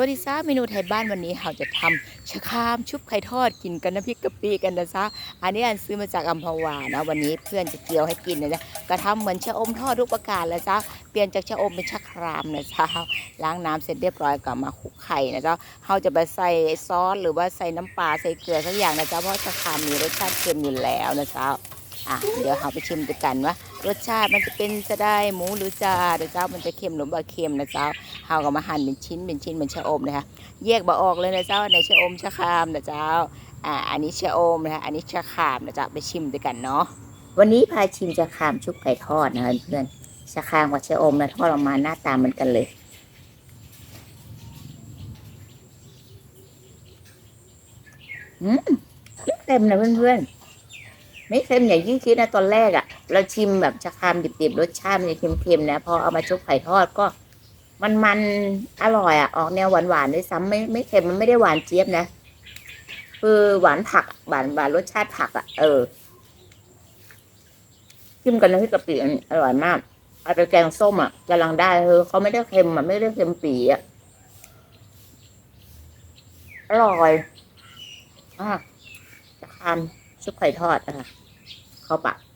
วัสดีจ้าเมนูไทยบ้านวันนี้เราจะทำชะครามชุบไข่ทอดกินกันน้ำพริกกะปิกันนะจ๊ะอันนี้อันซื้อมาจากอัมพวานะวันนี้เพื่อนจะเจียวให้กินนะจ๊ะก็ทำเหมือนชะอมทอดทุกประการเลยจ้าเปลี่ยนจากชะอมเป็นชะครามนะจ๊ะล้างน้ำเสร็จเรียบร้อยก็มาคลุกไข่นะจ๊ะเราจะไปใส่ซอสหรือว่าใส่น้ำปลาใส่เกลือสักอย่างนะจ๊ะเพราะชะครามมีรสชาติเค็มอยู่แล้วนะจ๊ะอะเดี๋ยวเราไปชิมด้วยกันว่า รสชาติมันจะเป็นจะได้หมูหรือจานะจ๊ะมันจะเค็มหรือบ่เค็มนะเจ๊ะเฮาก็มาหั่นเป็นชิ้นเป็นชิ้นเป็นชะอมนะคะแยกบ่ออกเลยนะเจ้าในชะอมชะครามนะเจ้าอ่าอันนี้ชะอมนะคะอันนี้ชะครามนะเจ้าไปชิมด้วยกันเนาะวันนี้พาชิมชะครามชุบไก่ทอดนะคะเพื่อนชะครามกับชะอมนะทอดออกมาหน้าตาเหมือนกันเลยอืมเต็มนะเพื่อนๆ ไม่เค็มอย่างที่คิดนะตอนแรกอะ่ะ เราชิมแบบชะครามดิบๆรสชาติมันจะเค็มๆนะพอเอามาชุบไข่ทอดก็ มันมันอร่อยอะ ออกแนวหวานๆด้วยซ้ำไม่ไม่เค็มมันไม่ได้หวานเจี๊ยบนะคือหวานผักหวานหวานรสชาติผักอะเออจิ้มกันน้ำพริกกะปิอร่อยมากเอาไปแกงส้มอะกำลังได้เออเขาไม่ได้เค็มอะไม่ได้เค็มปีอะอร่อยอะจะทานชุบไข่ทอดอะ 好吧。